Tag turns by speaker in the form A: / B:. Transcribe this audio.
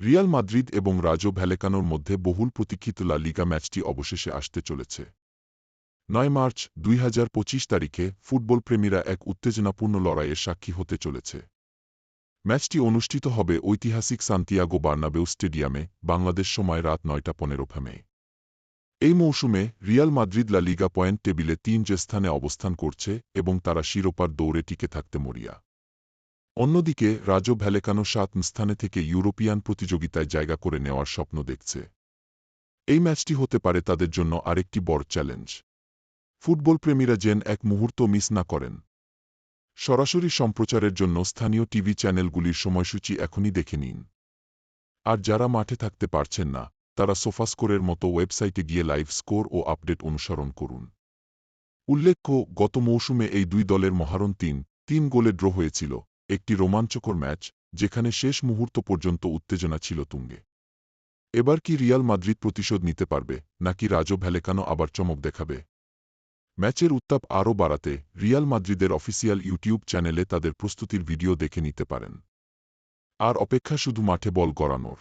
A: Real Madrid এবং রাজো ভ্যালেকানোর মধ্যে বহুল প্রতীক্ষিত লা লিগা ম্যাচটি অবশেষে আসতে চলেছে। নয় মার্চ, দুই হাজার পঁচিশ তারিখে ফুটবল প্রেমীরা এক উত্তেজনাপূর্ণ লড়াইয়ের সাক্ষী হতে চলেছে। ম্যাচটি অনুষ্ঠিত হবে ঐতিহাসিক সান্তিয়াগো বার্নাবেউ স্টেডিয়ামে, বাংলাদেশ সময় রাত নয়টা পনেরো ফেমে। এই মৌসুমে রিয়াল মাদ্রিদ লা লিগা পয়েন্ট টেবিলে তিন যে স্থানে অবস্থান করছে এবং তারা শিরোপার দৌড়ে টিকে থাকতে মরিয়া। অন্যদিকে, রাজো ভ্যালেকানো সাত স্থানে থেকে ইউরোপিয়ান প্রতিযোগিতায় জায়গা করে নেওয়ার স্বপ্ন দেখছে। এই ম্যাচটি হতে পারে তাদের জন্য আরেকটি বড় চ্যালেঞ্জ। ফুটবল প্রেমীরা যেন এক মুহূর্ত মিস না করেন। সরাসরি সম্প্রচারের জন্য স্থানীয় টিভি চ্যানেলগুলির সময়সূচি এখনই দেখে নিন। আর যারা মাঠে থাকতে পারছেন না, তারা সোফাস্কোরের মতো ওয়েবসাইটে গিয়ে লাইভ স্কোর ও আপডেট অনুসরণ করুন। উল্লেখ্য, গত মৌসুমে এই দুই দলের মহারণ তিন তিন গোলে ড্র হয়েছিল। একটি রোমাঞ্চকর ম্যাচ, যেখানে শেষ মুহূর্ত পর্যন্ত উত্তেজনা ছিল তুঙ্গে। এবার কি রিয়াল মাদ্রিদ প্রতিশোধ নিতে পারবে, নাকি রাজো ভ্যালেকানো আবার চমক দেখাবে? ম্যাচের উত্তাপ আরও বাড়াতে রিয়াল মাদ্রিদের অফিসিয়াল ইউটিউব চ্যানেলে তাদের প্রস্তুতির ভিডিও দেখে নিতে পারেন। আর অপেক্ষা শুধু মাঠে বল গড়ানোর।